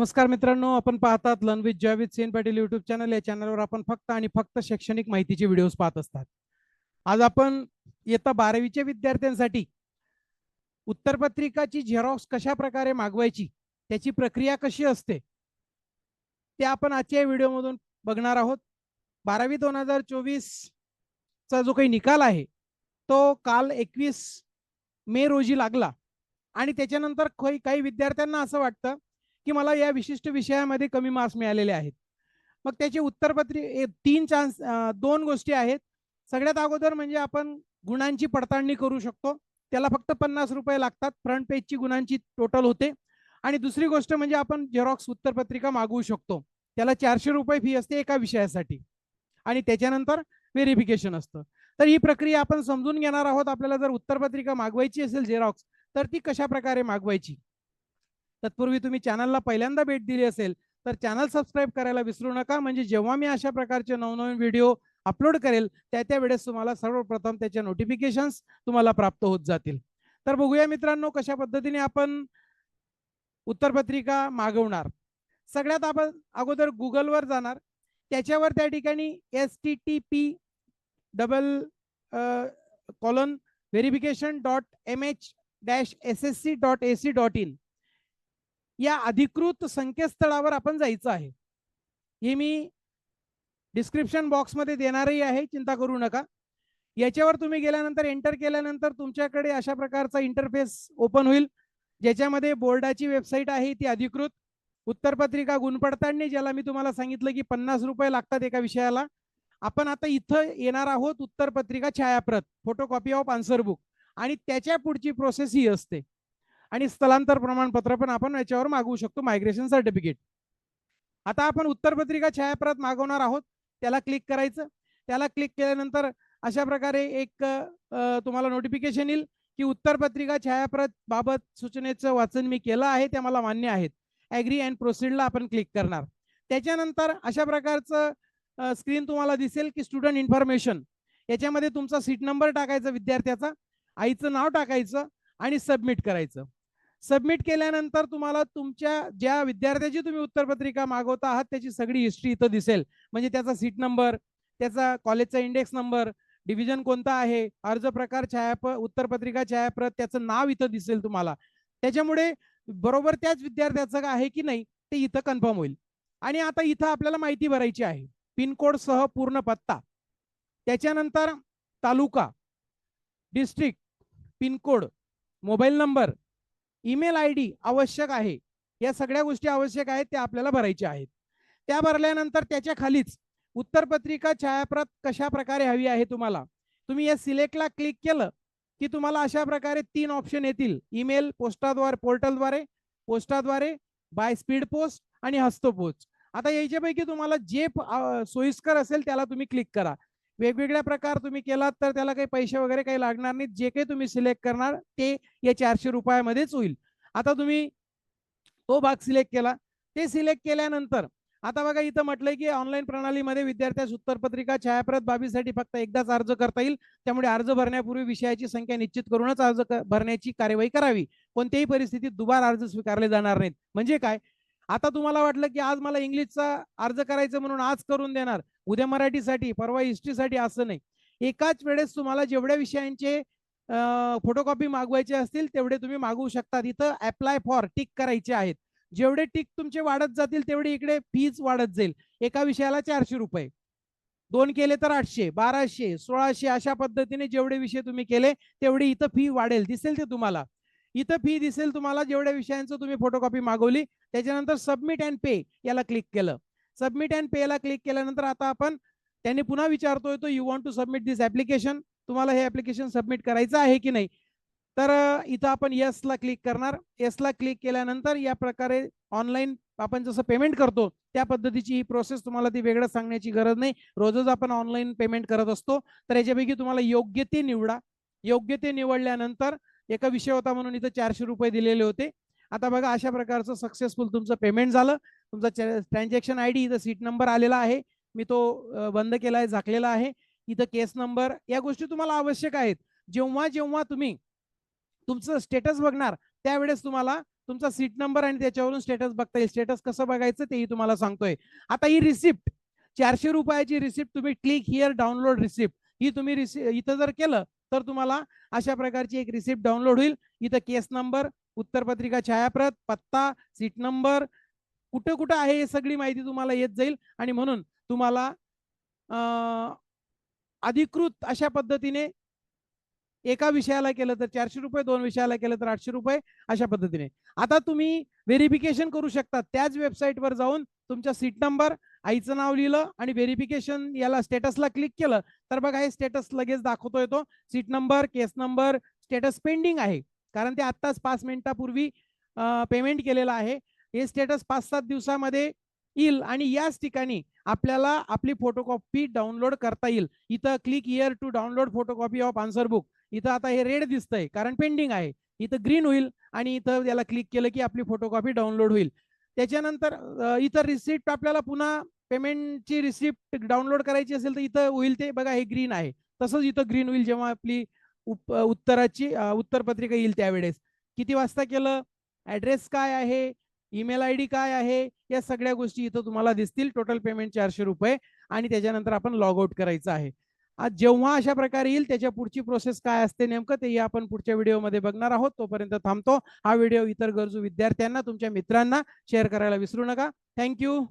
नमस्कार मित्रांनो आपण पाहतात learn with Sen Patil YouTube channel या चॅनलवर आपण फक्त आणि फक्त शैक्षणिक माहितीचे व्हिडिओज पाहत असतात. आज आपण इयत्ता बारावीच्या विद्यार्थ्यांसाठी उत्तरपत्रिकाची झेरॉक्स कशा प्रकारे मागवायची त्याची प्रक्रिया कशी असते ते आपण आजच्या व्हिडिओमधून बघणार आहोत. बारावी दोन हजार चोवीस चा जो काही निकाल आहे तो काल एकवीस मे रोजी लागला. आणि त्याच्यानंतर काही विद्यार्थ्यांना असं वाटतं की मला या विशिष्ट विषयामध्ये कमी मार्क्स मिळालेले आहेत. मग त्याचे उत्तरपत्री तीन चान्स दोन गोष्टी आहेत. सगळ्यात अगोदर म्हणजे आपण गुणांची पडताळणी करू शकतो. त्याला फक्त पन्नास रुपये लागतात. फ्रंट पेजची गुणांची टोटल होते. आणि दुसरी गोष्ट म्हणजे आपण झेरॉक्स उत्तरपत्रिका मागवू शकतो. त्याला चारशे रुपये फी असते एका विषयासाठी. आणि त्याच्यानंतर व्हेरिफिकेशन असतं. तर ही प्रक्रिया आपण समजून घेणार आहोत. आपल्याला जर उत्तरपत्रिका मागवायची असेल झेरॉक्स तर ती कशा प्रकारे मागवायची? तत्पूर्वी तुम्ही चॅनलला पहिल्यांदा भेट दिली असेल तर चॅनल सबस्क्राईब करायला विसरू नका. म्हणजे जेव्हा मी अशा प्रकारचे नवनवीन व्हिडिओ अपलोड करेल त्या त्या वेळेस तुम्हाला सर्वप्रथम त्याचे नोटिफिकेशन्स तुम्हाला प्राप्त होत जातील. तर बघूया मित्रांनो कशा पद्धतीने आपण उत्तरपत्रिका मागवणार. सगळ्यात आपण अगोदर गुगलवर जाणार. त्याच्यावर त्या ठिकाणी S T T P double colon verification dot M H dash S S C dot A C dot in या अधिकृत संकेतस्थळावर आपण जायचं आहे. हे मी डिस्क्रिप्शन बॉक्समध्ये देणारही आहे चिंता करू नका. याच्यावर तुम्ही गेल्यानंतर एंटर केल्यानंतर तुमच्याकडे अशा प्रकारचा इंटरफेस ओपन होईल ज्याच्यामध्ये बोर्डाची वेबसाईट आहे ती अधिकृत. उत्तरपत्रिका गुणपडताळणी ज्याला मी तुम्हाला सांगितलं की पन्नास रुपये लागतात एका विषयाला. आपण आता इथं येणार आहोत उत्तरपत्रिका छायाप्रत फोटोकॉपी ऑफ आन्सर बुक आणि त्याच्या पुढची प्रोसेस ही असते. आणि स्थलांतर प्रमाणपत्र पण आपण याच्यावर मागवू शकतो मायग्रेशन सर्टिफिकेट आता आपण उत्तरपत्रिका छायाप्रत मागवणार आहोत त्याला क्लिक करायचं. त्याला क्लिक केल्यानंतर अशा प्रकारे एक तुम्हाला नोटिफिकेशन येईल की उत्तरपत्रिका छायाप्रत बाबत सूचनेचं वाचन मी केलं आहे ते मला मान्य आहेत. ॲग्री अँड प्रोसिडला आपण क्लिक करणार. त्याच्यानंतर अशा प्रकारचं स्क्रीन तुम्हाला दिसेल की स्टुडंट इन्फॉर्मेशन याच्यामध्ये तुमचा सीट नंबर टाकायचा विद्यार्थ्याचा आईचं नाव टाकायचं आणि सबमिट करायचं. सबमिट केल्यानंतर तुम्हाला तुमच्या ज्या विद्यार्थ्याची तुम्ही उत्तरपत्रिका मागवता आहात त्याची सगळी हिस्ट्री इथं दिसेल. म्हणजे त्याचा सीट नंबर त्याचा कॉलेजचा इंडेक्स नंबर डिव्हिजन कोणता आहे अर्ज प्रकार छायाप उत्तरपत्रिका छायाप्रत त्याचं नाव इथं दिसेल तुम्हाला. त्याच्यामुळे बरोबर त्याच विद्यार्थ्याचं आहे की नाही ते इथं कन्फर्म होईल. आणि आता इथं आपल्याला माहिती भरायची आहे. पिनकोड सह पूर्ण पत्ता. त्याच्यानंतर तालुका district pin code mobile number email I D आवश्यक आहे. या सगळ्या गोष्टी आवश्यक आहेत त्या आपल्याला भरायच्या आहेत. त्या भरल्यानंतर त्याच्या खालीच उत्तरपत्रिका छायाप्रत कशा प्रकारे हवी आहे तुम्हाला? तुम्ही या सिलेक्टला क्लिक केलं की तुम्हाला अशा प्रकारे तीन ऑप्शन येतील. ईमेल पोस्टाद्वारे पोर्टलद्वारे पोस्टाद्वारे बाय स्पीड पोस्ट आणि हस्तपोस्ट आता याच्यापैकी तुम्हाला जे सोयीस्कर असेल त्याला तुम्ही क्लिक करा. वेगवेगळ्या प्रकार तुम्ही केलात तर त्याला काही पैसे वगैरे काही लागणार नाही जे काही तुम्ही सिलेक्ट करणार ते या चारशे रुपयामध्येच होईल. आता तुम्ही तो भाग सिलेक्ट केला. ते सिलेक्ट केल्यानंतर आता बघा इथं म्हटलंय की ऑनलाईन प्रणालीमध्ये विद्यार्थ्यास उत्तरपत्रिका छायाप्रत बाबीसाठी फक्त एकदाच अर्ज करता येईल. त्यामुळे अर्ज भरण्यापूर्वी विषयाची संख्या निश्चित करूनच अर्ज भरण्याची कार्यवाही करावी. कोणत्याही परिस्थितीत दुबार अर्ज स्वीकारले जाणार नाहीत. म्हणजे काय? आता तुम्हाला वाटलं की आज मला इंग्लिशचा अर्ज करायचं म्हणून आज करून देणार. उद्या मराठीसाठी परवा हिस्ट्रीसाठी असं नाही. एकाच वेळेस तुम्हाला जेवढ्या विषयांचे फोटोकॉपी मागवायचे असतील तेवढे तुम्ही मागवू शकता इथं अप्लाय फॉर टिक करायचे आहेत. जेवढे टिक तुमचे वाढत जातील तेवढे इकडे फीज वाढत जाईल. एका विषयाला चारशे रुपये. दोन केले तर आठशे बाराशे सोळाशे अशा पद्धतीने जेवढे विषय तुम्ही केले तेवढी इथं फी वाढेल. दिसेल ते तुम्हाला. इथं फी दिसेल तुम्हाला जेवढ्या विषयांचं तुम्ही फोटोकॉपी मागवली त्याच्यानंतर सबमिट अँड पे याला क्लिक केलं. सबमिट अँड पे याला क्लिक केल्यानंतर आता आपण त्याने पुन्हा विचारतोय तो you want to submit this application तुम्हाला हे ऍप्लिकेशन सबमिट करायचं आहे की नाही? तर इथं आपण येसला ला क्लिक करणार. येसला ला क्लिक केल्यानंतर या प्रकारे ऑनलाईन आपण जसं पेमेंट करतो त्या पद्धतीची ही प्रोसेस तुम्हाला ती वेगळं सांगण्याची गरज नाही. रोजच आपण ऑनलाईन पेमेंट करत असतो. तर याच्यापैकी तुम्हाला योग्य ते निवडा. योग्य ते निवडल्यानंतर एका विषय होता म्हणून इथं चारशे रुपये दिलेले होते. आता बघा अशा प्रकारचं सक्सेसफुल तुमचं पेमेंट झालं. तुमचा ट्रान्झॅक्शन आय डी इथं सीट नंबर आलेला आहे. मी तो बंद केला आहे झाकलेला आहे. इथं केस नंबर या गोष्टी तुम्हाला आवश्यक आहेत. जेव्हा जेव्हा तुम्ही तुमचं स्टेटस बघणार त्यावेळेस तुम्हाला तुमचा सीट नंबर आणि त्याच्यावरून स्टेटस बघता येईल. स्टेटस कसं बघायचं तेही तुम्हाला सांगतोय. आता ही रिसिप्ट चारशे रुपयाची रिसिप्ट तुम्ही क्लिक हिअर डाउनलोड रिसिप्ट ही तुम्ही रिसि इथं जर केलं तर तुम्हाला अशा प्रकारची एक रिसिप्ट डाउनलोड होईल. इथं केस नंबर उत्तरपत्रिका छायाप्रत पत्ता सीट नंबर कुठं कुठं आहे हे सगळी माहिती तुम्हाला येत जाईल. आणि म्हणून तुम्हाला अधिकृत अशा पद्धतीने एका विषयाला केलं तर चारशे रुपये दोन विषयाला केलं तर आठशे रुपये अशा पद्धतीने. आता तुम्ही व्हेरिफिकेशन करू शकता. त्याच वेबसाईटवर जाऊन तुमच्या सीट नंबर आईचं नाव लिहिलं आणि व्हेरिफिकेशन याला स्टेटसला क्लिक केलं. तर बघा हे स्टेटस लगेच दाखवतोय तो. Seat number case number status pending आहे. कारण ते आत्ताच पाच मिनिटापूर्वी पेमेंट केलेलं आहे. हे स्टेटस पाच सात दिवसामध्ये येईल आणि याच ठिकाणी आपल्याला आपली फोटोकॉपी डाउनलोड करता येईल. इथं click here to download photocopy of answer book इथं आता हे रेड दिसतंय कारण पेंडिंग आहे. इथं ग्रीन होईल आणि इथं याला क्लिक केलं की आपली फोटोकॉपी डाउनलोड होईल. त्याच्यानंतर इथं रिसिप्ट आपल्याला पुन्हा पेमेंटची रिसिप्ट डाउनलोड करायची असेल तर इथं होईल ते. बघा हे ग्रीन आहे. तसंच इथं ग्रीन होईल जेव्हा आपली उप- उत्तराची उत्तर उत्तरपत्रिका येईल त्यावेळेस. किती वाजता केलं? ऍड्रेस काय आहे? ईमेल आय डी काय आहे? या सगळ्या गोष्टी इथं तुम्हाला दिसतील. टोटल पेमेंट चारशे रुपये आणि त्याच्यानंतर आपण लॉग आउट करायचं आहे. आज जेव्हा अशा प्रकारे येईल त्याच्या पुढची प्रोसेस काय असते नेमकं तेही आपण पुढच्या व्हिडिओमध्ये बघणार आहोत. तोपर्यंत थांबतो. हा व्हिडिओ इतर गरजू विद्यार्थ्यांना तुमच्या मित्रांना शेअर करायला विसरू नका. थँक्यू